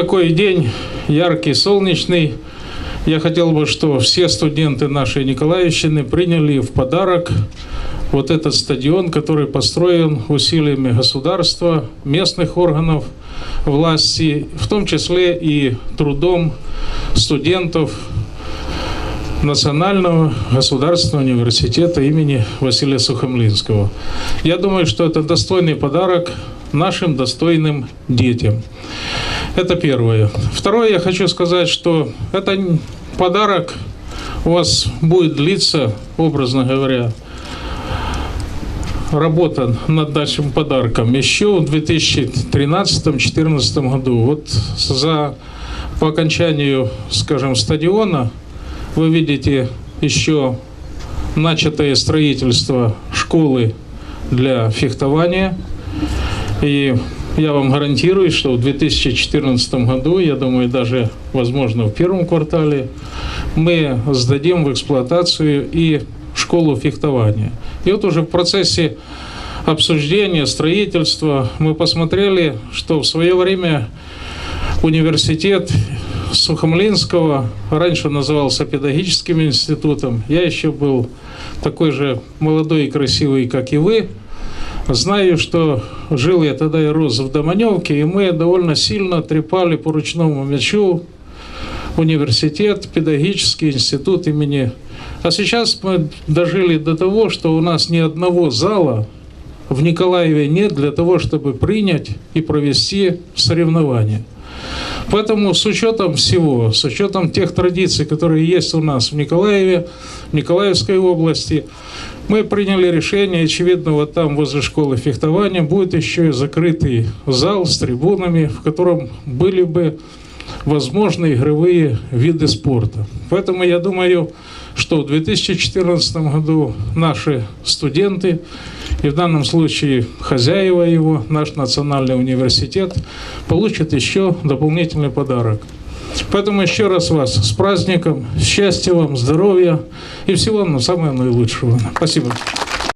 такой день, яркий, солнечный, я хотел бы, что все студенты нашей Николаевщины приняли в подарок вот этот стадион, который построен усилиями государства, местных органов власти, в том числе и трудом студентов Национального государственного университета имени Василия Сухомлинского. Я думаю, что это достойный подарок нашим достойным детям. Это первое. Второе, я хочу сказать, что это подарок у вас будет длиться, образно говоря, работа над нашим подарком еще в 2013-2014 году. Вот за по окончанию, скажем, стадиона вы видите еще начатое строительство школы для фехтования. И я вам гарантирую, что в 2014 году, я думаю, даже, возможно, в первом квартале, мы сдадим в эксплуатацию и школу фехтования. И вот уже в процессе обсуждения, строительства мы посмотрели, что в свое время университет Сухомлинского раньше назывался педагогическим институтом. Я еще был такой же молодой и красивый, как и вы. Знаю, что жил я тогда и рос в Доманевке, и мы довольно сильно трепали по ручному мячу университет, педагогический институт имени. А сейчас мы дожили до того, что у нас ни одного зала в Николаеве нет для того, чтобы принять и провести соревнования. Поэтому с учетом всего, с учетом тех традиций, которые есть у нас в Николаеве, в Николаевской области, мы приняли решение, очевидно, вот там возле школы фехтования будет еще и закрытый зал с трибунами, в котором были бы возможны игровые виды спорта. Поэтому я думаю, что в 2014 году наши студенты, и в данном случае хозяева его, наш национальный университет, получат еще дополнительный подарок. Поэтому еще раз вас с праздником, счастья вам, здоровья и всего вам самого наилучшего. Спасибо.